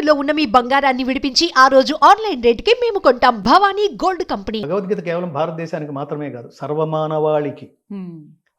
తాకట్టులో ఉన్న మీ బంగారాన్ని విడిపించి ఆ రోజు ఆన్లైన్ రేటుకి మేము కొంటాం. Bhavani gold company. భగవద్గీత కేవలం భారతదేశానికి మాత్రమే కాదు సర్వమానవాళికి.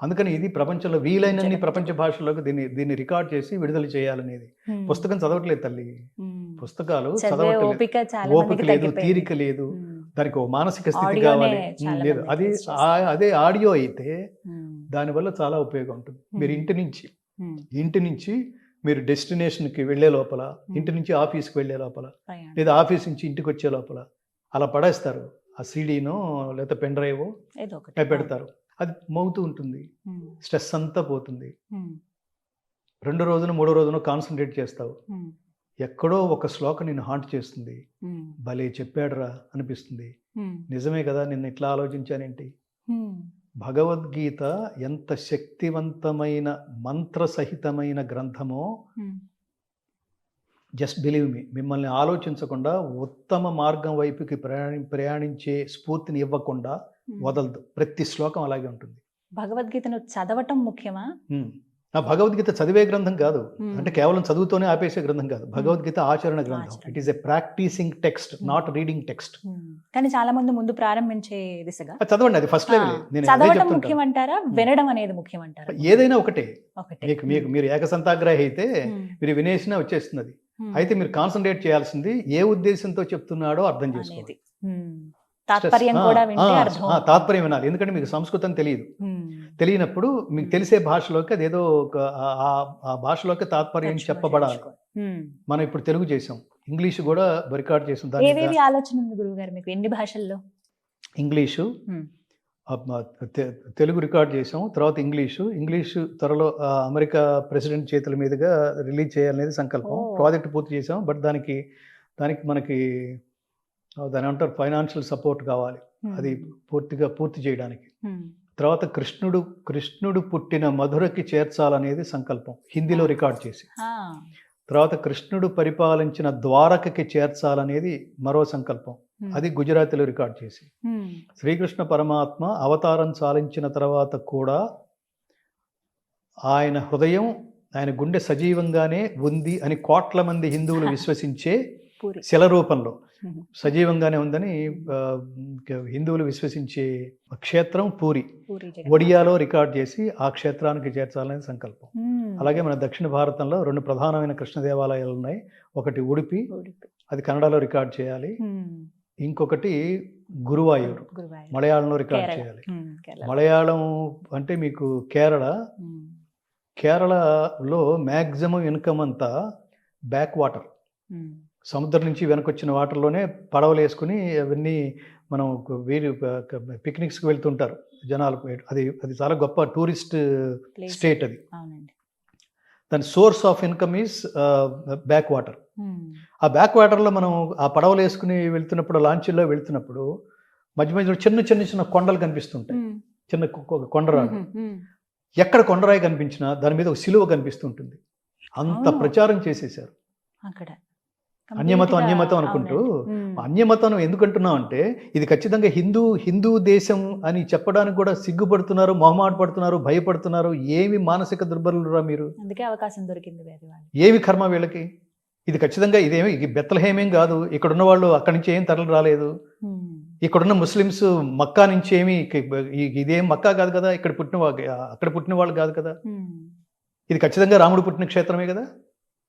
అందుకని ఇది ప్రపంచంలో వీలైనన్ని ప్రపంచ భాషల్లోకి దీన్ని దీన్ని రికార్డ్ చేసి విడుదల చేయాలనేది. పుస్తకం చదవట్లేదు తల్లి. పుస్తకాలు చదివే చదవట్లేదు. ఓపిక లేదు. తీరిక లేదు. దానికి ఓ మానసిక స్థితి కావాలి. లేదు. అది అదే ఆడియో అయితే దానివల్ల చాలా ఉపయోగం ఉంటుంది. మీరు. ఇంటి నుంచి ఇంటి నుంచి మీరు డెస్టినేషన్కి వెళ్ళే లోపల ఇంటి నుంచి ఆఫీస్కి వెళ్ళే లోపల. లేదా ఆఫీస్ నుంచి ఇంటికి వచ్చే లోపల అలా పడేస్తారు. ఆ సీడీనో లేదా పెన్ డ్రైవ్ పెడతారు. అది మోగుతూ ఉంటుంది. స్ట్రెస్ అంతా పోతుంది. రెండు రోజులు మూడో రోజున కాన్సన్ట్రేట్ చేస్తావు. ఎక్కడో ఒక శ్లోకం నిన్ను హాంట్ చేస్తుంది. భలే చెప్పాడురా అనిపిస్తుంది. నిజమే కదా నిన్న ఇట్లా ఆలోచించానేంటి? భగవద్గీత ఎంత శక్తివంతమైన మంత్రసహితమైన గ్రంథమో జస్ట్ బిలీవ్ మీ మిమ్మల్ని ఆలోచించకుండా ఉత్తమ మార్గం వైపుకి ప్రయాణి ప్రయాణించే స్ఫూర్తిని ఇవ్వకుండా ఉమ్. వదలదు. ప్రతి శ్లోకం అలాగే ఉంటుంది. భగవద్గీతను చదవటం ముఖ్యమా? ఆ భగవద్గీత చదివే గ్రంథం కాదు. ఉమ్, అంటే కేవలం చదువుతోనే ఆపేసే గ్రంథం కాదు. భగవద్గీత ఆచరణ గ్రంథం. It is a practising text not reading text. కానీ చాలా మంది ముందు ప్రారంభించే దిశగా. చదవండి అది ఫస్ట్ లెవెల్ నేను చెప్తుంటాను. ముఖ్యమంటారా? వినడం అనేది ముఖ్యమంటారా? ఏదైనా ఒకటే. మీకు మీకు మీరు ఏకసంతాగ్రహి అయితే మీరు వినేసినా వచ్చేస్తున్నది. ఉమ్, అయితే మీరు కాన్సన్ట్రేట్ చేయాల్సింది ఏ ఉద్దేశంతో చెప్తున్నాడో అర్థం చేసుకోవాలి. ఉమ్, తాత్పర్యం కూడా తాత్పర్యం వినాలి. ఎందుకంటే మీకు సంస్కృతం తెలియదు. తెలియనప్పుడు మీకు తెలిసే భాషలోకి అదేదో ఒక ఆ- భాషలోకి తాత్పర్యం చెప్పబడాలి. మనం ఇప్పుడు తెలుగు చేసాం. ఇంగ్లీష్ కూడా రికార్డ్ చేసాం. దాని ఏవేవి ఆలోచన ఉంది గురువు గారు మీకు? ఎన్ని భాషల్లో? ఇంగ్లీషు తెలుగు రికార్డ్ చేసాం. తర్వాత ఇంగ్లీషు. ఇంగ్లీషు త్వరలో అమెరికా ప్రెసిడెంట్ చేతుల మీదుగా రిలీజ్ చేయాలనేది సంకల్పం. ప్రాజెక్ట్ పూర్తి చేసాం. బట్ దానికి దానికి మనకి దాని అంటారు ఫైనాన్షియల్ సపోర్ట్ కావాలి. అది పూర్తిగా పూర్తి చేయడానికి. తర్వాత కృష్ణుడు కృష్ణుడు పుట్టిన మధురకి చేర్చాలనేది సంకల్పం. హిందీలో రికార్డ్ చేసి. తర్వాత కృష్ణుడు పరిపాలించిన ద్వారకకి చేర్చాలనేది మరో సంకల్పం. అది గుజరాతీలో రికార్డ్ చేసి. శ్రీకృష్ణ పరమాత్మ అవతారం చాలించిన తర్వాత కూడా ఆయన హృదయం ఆయన గుండె సజీవంగానే ఉంది అని కోట్ల మంది హిందువులు విశ్వసించే శిల రూపంలో. సజీవంగానే ఉందని హిందువులు విశ్వసించే క్షేత్రం పూరి. ఒడియాలో రికార్డ్ చేసి ఆ క్షేత్రానికి చేర్చాలనే సంకల్పం. అలాగే మన దక్షిణ భారతంలో రెండు ప్రధానమైన కృష్ణ దేవాలయాలు ఉన్నాయి. ఒకటి ఉడిపి. అది కన్నడలో రికార్డ్ చేయాలి. ఇంకొకటి గురువాయూర్. మలయాళంలో రికార్డ్. చేయాలి. మలయాళం అంటే మీకు కేరళ. కేరళలో మ్యాక్సిమం ఇన్కమ్ అంతా బ్యాక్ వాటర్. సముద్రం నుంచి వెనకొచ్చిన వాటర్లోనే పడవలు వేసుకుని అవన్నీ మనం వీరు పిక్నిక్స్కి వెళ్తుంటారు జనాలు అది అది చాలా గొప్ప టూరిస్ట్. స్టేట్ అది. దాని source of income is back water. ఆ బ్యాక్ వాటర్లో మనం ఆ పడవలు వేసుకుని వెళ్తున్నప్పుడు లాంచీల్లో వెళ్తున్నప్పుడు మధ్య మధ్యలో చిన్న చిన్న చిన్న కొండలు కనిపిస్తుంటాయి. చిన్న కొ- కొ- కొండరాళ్ళు. ఉమ్, ఉమ్, ఎక్కడ కొండరాయి కనిపించినా దాని మీద ఒక సిలువ కనిపిస్తుంటుంది. అంత. ప్రచారం చేసేశారు అక్కడ. అన్యమతం అన్యమతం అనుకుంటూ అన్యమతం ఎందుకంటున్నాం అంటే ఇది ఖచ్చితంగా హిందూ హిందూ దేశం అని చెప్పడానికి కూడా సిగ్గుపడుతున్నారు మొహమాట పడుతున్నారు భయపడుతున్నారు. ఏమి మానసిక దుర్బలురా మీరు? అందుకే అవకాశం దొరికింది ఏమి కర్మ వీళ్ళకి? ఇది ఖచ్చితంగా ఇదేమి ఇది బెత్తలహేమేం కాదు. ఇక్కడ ఉన్న వాళ్ళు అక్కడి నుంచి ఏం తరలి రాలేదు. ఇక్కడున్న ముస్లిమ్స్ మక్కా నుంచి ఏమి ఇదేం మక్కా కాదు కదా ఇక్కడ పుట్టిన వా- అక్కడ పుట్టిన వాళ్ళు కాదు కదా. ఇది ఖచ్చితంగా రాముడు పుట్టిన క్షేత్రమే కదా?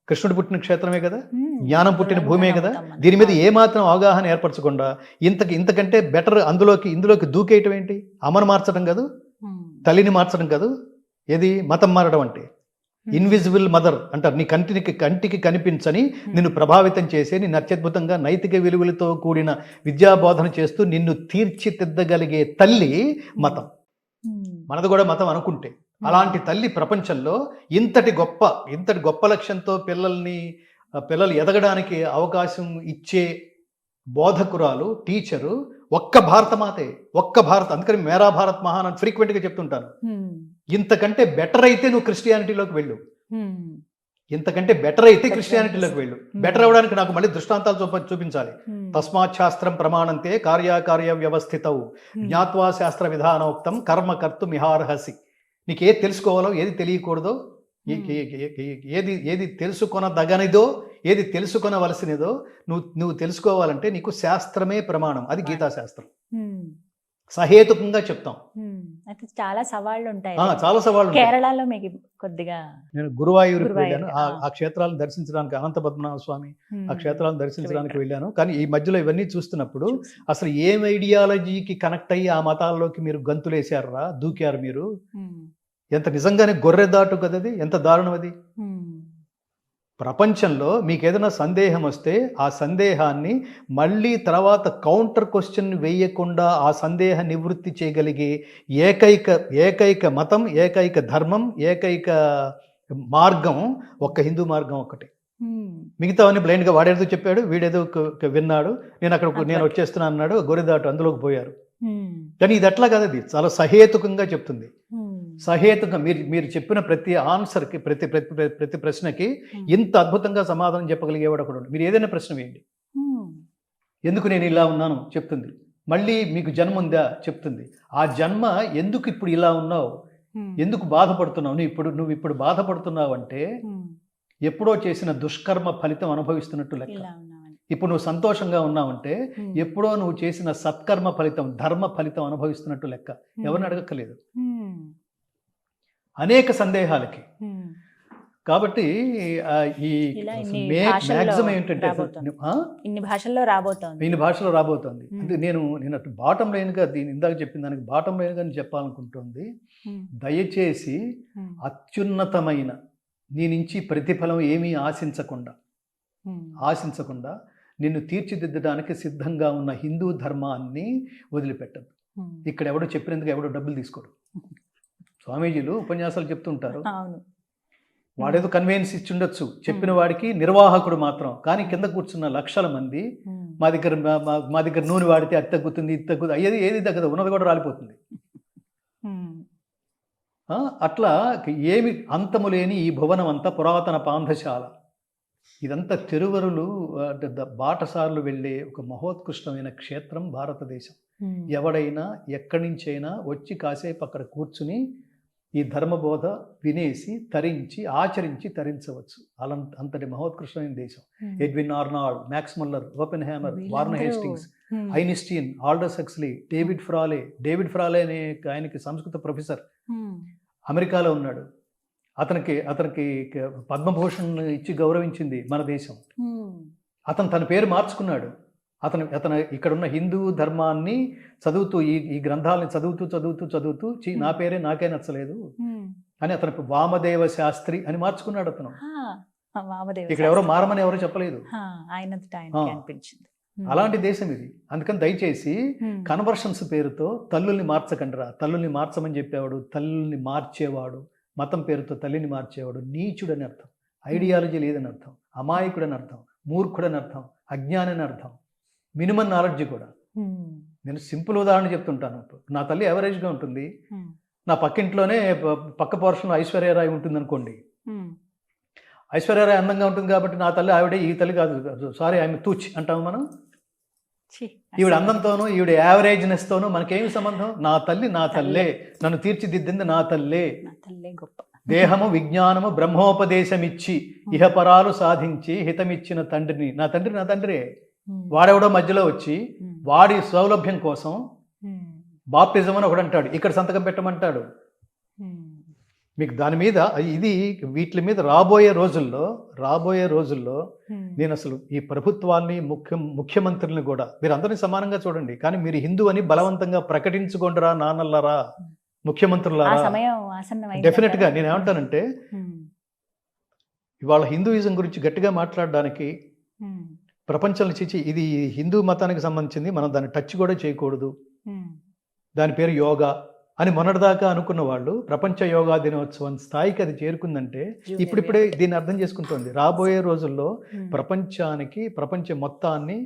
కృష్ణుడు పుట్టిన క్షేత్రమే కదా? జ్ఞానం పుట్టిన భూమే కదా. దీని మీద ఏమాత్రం అవగాహన ఏర్పరచకుండా ఇంతకి ఇంతకంటే బెటర్ అందులోకి ఇందులోకి దూకేయటం ఏంటి? అమ్మను మార్చడం కాదు? తల్లిని మార్చడం కాదు? ఏది? మతం మారడం అంటే. ఇన్విజిబుల్ మదర్ అంటారు. నీ కంటికి కంటికి కనిపించని నిన్ను ప్రభావితం చేసే నిన్ను అత్యద్భుతంగా నైతిక విలువలతో కూడిన విద్యాబోధన చేస్తూ నిన్ను తీర్చిదిద్దగలిగే తల్లి మతం. మనది కూడా మతం అనుకుంటే. అలాంటి తల్లి ప్రపంచంలో ఇంతటి గొప్ప ఇంతటి గొప్ప లక్ష్యంతో పిల్లల్ని పిల్లలు ఎదగడానికి అవకాశం ఇచ్చే బోధకురాలు టీచరు ఒక్క భారతమాతే ఒక్క భారత్ అందుకని మేరా భారత్ మహాన్ అని ఫ్రీక్వెంట్గా చెప్తుంటాను. ఇంతకంటే బెటర్ అయితే నువ్వు క్రిస్టియానిటీలోకి వెళ్ళు. ఇంతకంటే బెటర్ అయితే క్రిస్టియానిటీలోకి. వెళ్ళు. బెటర్ అవడానికి నాకు మళ్ళీ దృష్టాంతాలు చూప చూపించాలి. తస్మాత్ శాస్త్రం ప్రమాణంతే కార్యాకార్య వ్యవస్థితౌ. ఉమ్, జ్ఞాత్వా శాస్త్ర విధానోక్తం కర్మ కర్తు మిహార్హసి. నీకు ఏది తెలుసుకోవాలో ఏది తెలియకూడదో ఏది ఏది తెలుసుకొనదగనిదో ఏది తెలుసుకొనవలసినదో నువ్వు నువ్వు తెలుసుకోవాలంటే నీకు శాస్త్రమే ప్రమాణం. అది గీతా శాస్త్రం సహేతుకంగా చెప్తాం. అయితే చాలా సవాళ్ళు ఉంటాయి చాలా సవాళ్ళు. కేరళలో మీకు కొద్దిగా నేను గురువాయూరుకి గురువాయూరు, వెళ్ళాను. ఆ- క్షేత్రాలను దర్శించడానికి అనంత పద్మనాభ స్వామి ఆ క్షేత్రాలను దర్శించడానికి. వెళ్ళాను. కానీ ఈ మధ్యలో ఇవన్నీ చూస్తున్నప్పుడు చూసి. అసలు ఏం ఐడియాలజీకి కనెక్ట్ అయ్యి ఆ మతాల్లోకి మీరు గంతులేశారా? దూకారు మీరు? ఎంత నిజంగానే గొర్రె దాటు కదది? ఎంత దారుణం అది? ప్రపంచంలో మీకు ఏదైనా సందేహం వస్తే ఆ సందేహాన్ని మళ్ళీ తర్వాత కౌంటర్ క్వశ్చన్ వేయకుండా ఆ సందేహ నివృత్తి చేయగలిగే ఏకైక ఏకైక మతం ఏకైక ధర్మం ఏకైక మార్గం ఒక్క హిందూ మార్గం ఒక్కటే. ఉమ్, మిగతావన్నీ బ్లైండ్గా వాడేదో చెప్పాడు వీడేదో విన్నాడు. నేను అక్కడ నేను. వచ్చేస్తున్నాను అన్నాడు గొర్రెదాటు అందులోకి పోయారు. కానీ ఇది అట్లా కాదు అది చాలా సహేతుకంగా చెప్తుంది. సహేతుకంగా మీరు మీరు చెప్పిన ప్రతి ఆన్సర్కి ప్రతి ప్రతి ప్రతి- ప్రశ్నకి ఇంత అద్భుతంగా సమాధానం చెప్పగలిగేవాడు ఒకడు. మీరు ఏదైనా ప్రశ్న వేయండి. ఎందుకు నేను ఇలా ఉన్నాను? చెప్తుంది. మళ్ళీ మీకు జన్మ ఉందా? చెప్తుంది. ఆ జన్మ ఎందుకు ఇప్పుడు ఇలా ఉన్నావు? ఎందుకు బాధపడుతున్నావు? నువ్వు ఇప్పుడు నువ్వు ఇప్పుడు బాధపడుతున్నావు అంటే ఎప్పుడో చేసిన దుష్కర్మ ఫలితం అనుభవిస్తున్నట్టు లెక్క. ఇప్పుడు నువ్వు సంతోషంగా ఉన్నావంటే ఎప్పుడో నువ్వు చేసిన సత్కర్మ ఫలితం ధర్మ ఫలితం అనుభవిస్తున్నట్టు లెక్క. ఎవరిని అడగక్కర్లేదు. ఉమ్, అనేక సందేహాలకి. కాబట్టి ఈ ఇన్ని భాషల్లో మ్యాక్సిమం ఏంటంటే? ఇన్ని భాషల్లో రాబోతోంది. ఈయన భాషలో రాబోతోంది. మ్మ్. అంటే నేను నేను అటు బాటం లైన్గా దీని ఇందాక చెప్పిన దానికి బాటం లైన్గా చెప్పాలనుకుంటుంది. దయచేసి అత్యున్నతమైన నీ నుంచి ప్రతిఫలం ఏమీ ఆశించకుండా ఆశించకుండా నిన్ను తీర్చిదిద్దడానికి సిద్ధంగా ఉన్న హిందూ ధర్మాన్ని వదిలిపెట్టదు ఇక్కడ ఎవడో చెప్పినందుకు ఎవడో డబ్బులు తీసుకోడు. స్వామీజీలు ఉపన్యాసాలు చెప్తుంటారు. అవును. వాడేదో కన్వీనియన్స్ ఇచ్చుండొచ్చు. చెప్పిన వాడికి నిర్వాహకుడు మాత్రం. కానీ కింద కూర్చున్న లక్షల మంది మా దగ్గర మా- దగ్గర నూనె వాడితే అది తగ్గుతుంది ఇది తగ్గుతుంది అయ్యేది ఏది తగ్గదు ఉన్నది కూడా రాలిపోతుంది. అట్లా ఏమి అంతము లేని ఈ భువనం అంతా పురాతన పాంధశాల. ఇదంతా తిరువరులు ద- బాటసార్లు వెళ్ళే ఒక మహోత్కృష్టమైన క్షేత్రం భారతదేశం. ఎవడైనా ఎక్కడి నుంచైనా వచ్చి కాసేపు అక్కడ కూర్చుని ఈ ధర్మబోధ వినేసి తరించి ఆచరించి తరించవచ్చు. అలా అంతటి మహోత్కృష్టమైన దేశం. ఉమ్, Edwin Arnold Max Muller Oppenheimer Warren Hastings um, Einstein Aldous Huxley David Frawley David Frawley అనే ఆయనకి సంస్కృత ప్రొఫెసర్ అమెరికాలో ఉన్నాడు. అతనికి అతనికి పద్మభూషణ్ ఇచ్చి గౌరవించింది మన దేశం. అతను తన పేరు మార్చుకున్నాడు. అతను అతను ఇక్కడ ఉన్న హిందూ ధర్మాన్ని చదువుతూ ఈ ఈ గ్రంథాలని చదువుతూ చదువుతూ చదువుతూ "ఛీ, నా పేరే నాకే నచ్చలేదు. అని అతను వామదేవ శాస్త్రి అని మార్చుకున్నాడు అతను. ఇక్కడ ఎవరో. మారమని ఎవరు చెప్పలేదు. అలాంటి దేశం ఇది. అందుకని దయచేసి కన్వర్షన్స్ పేరుతో తల్లుల్ని మార్చకండిరా తల్లుల్ని మార్చమని చెప్పేవాడు తల్లుల్ని మార్చేవాడు మతం పేరుతో తల్లిని మార్చేవాడు నీచుడు అని అర్థం ఐడియాలజీ లేదని అర్థం. అమాయకుడు అని అర్థం. మూర్ఖుడు అని అర్థం. అజ్ఞాని అని అర్థం. మినిమం నాలెడ్జ్ కూడా. నేను సింపుల్ ఉదాహరణ చెప్తుంటాను. నా తల్లి యావరేజ్గా ఉంటుంది. నా పక్కింట్లోనే పక్క పోర్షన్లో ఐశ్వర్యరాయ్ ఉంటుంది అనుకోండి ఐశ్వర్యరాయ్ అందంగా ఉంటుంది కాబట్టి నా తల్లి ఆవిడే ఈ తల్లి కాదు. సారీ ఆమె తూచ్ అంటాము మనం? ఈవిడ అందంతోనూ ఈవిడ యావరేజ్నెస్తోనూ మనకేమి సంబంధం? నా తల్లి నా తల్లే. నన్ను తీర్చిదిద్దింది నా తల్లే. దేహము విజ్ఞానము బ్రహ్మోపదేశమిచ్చి ఇహపరాలు సాధించి హితమిచ్చిన తండ్రిని. నా తండ్రి నా తండ్రే. వాడెవడో మధ్యలో వచ్చి వాడి సౌలభ్యం కోసం ఉమ్, బాప్టిజం అని ఒకడు అంటాడు. ఇక్కడ సంతకం పెట్టమంటాడు. మీకు దాని మీద ఇది వీటి మీద రాబోయే రోజుల్లో రాబోయే రోజుల్లో నేను అసలు ఈ ప్రభుత్వాన్ని ముఖ్య ముఖ్యమంత్రుల్ని కూడా మీరు అందరినీ సమానంగా చూడండి. కానీ మీరు హిందూ అని బలవంతంగా ప్రకటించుకోండిరా నాన్నల్లారా ఆ ముఖ్యమంత్రులారా డెఫినెట్గా? నేను ఏమంటానంటే ఇవాళ హిందూయిజం గురించి గట్టిగా మాట్లాడడానికి ప్రపంచంలో చిచి ఇది హిందూ మతానికి సంబంధించింది. మనం దాన్ని టచ్ కూడా చేయకూడదు. దాని పేరు యోగా అని మొన్నటిదాకా అనుకున్న వాళ్ళు ప్రపంచ యోగా దినోత్సవం స్థాయికి అది చేరుకుందంటే ఇప్పుడిప్పుడే దీన్ని అర్థం చేసుకుంటోంది. రాబోయే రోజుల్లో ప్రపంచానికి ప్రపంచ మొత్తాన్ని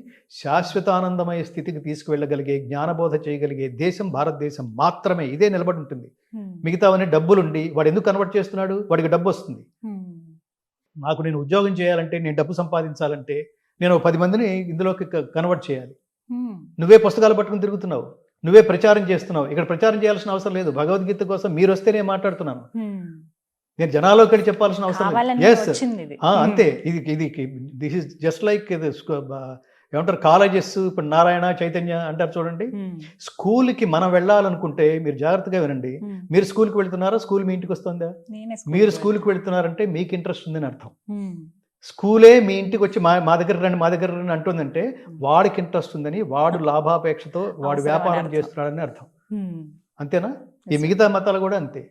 శాశ్వతానందమయ స్థితికి తీసుకువెళ్ళగలిగే జ్ఞానబోధ చేయగలిగే దేశం భారతదేశం మాత్రమే. ఇదే నిలబడి ఉంటుంది. మిగతావన్నీ డబ్బులుండి వాడు ఎందుకు కన్వర్ట్ చేస్తున్నాడు? వాడికి డబ్బు వస్తుంది నాకు నేను ఉద్యోగం చేయాలంటే నేను డబ్బు సంపాదించాలంటే నేను పది మందిని ఇందులోకి కన్వర్ట్ చేయాలి. నువ్వే పుస్తకాలు పట్టుకుని తిరుగుతున్నావు. నువ్వే ప్రచారం చేస్తున్నావు. ఇక్కడ ప్రచారం చేయాల్సిన అవసరం లేదు. భగవద్గీత కోసం మీరు వస్తే నేను మాట్లాడుతున్నాను నేను జనాల్లోకి వెళ్ళి చెప్పాల్సిన అవసరం ఎస్ అంతే. ఇది ఇది దిస్ ఇస్ జస్ట్ లైక్ ఇది ఏమంటారు? కాలేజెస్ ఇప్పుడు నారాయణ చైతన్య అంటారు చూడండి. స్కూల్కి మనం వెళ్ళాలనుకుంటే మీరు జాగ్రత్తగా వినండి. మీరు స్కూల్కి వెళ్తున్నారా? స్కూల్ మీ ఇంటికి వస్తుందా? మీరు కి స్కూల్కి వెళ్తున్నారంటే మీకు ఇంట్రెస్ట్ ఉందని అర్థం. స్కూలే మీ ఇంటికి వచ్చి మా మా దగ్గర రండి మా దగ్గర రండి అంటుందంటే వాడికి ఇంట్రెస్ట్ ఉందని వాడు లాభాపేక్షతో వాడు వ్యాపారం. చేస్తున్నాడని అర్థం. అంతేనా ఈ. మిగతా మతాలు కూడా అంతే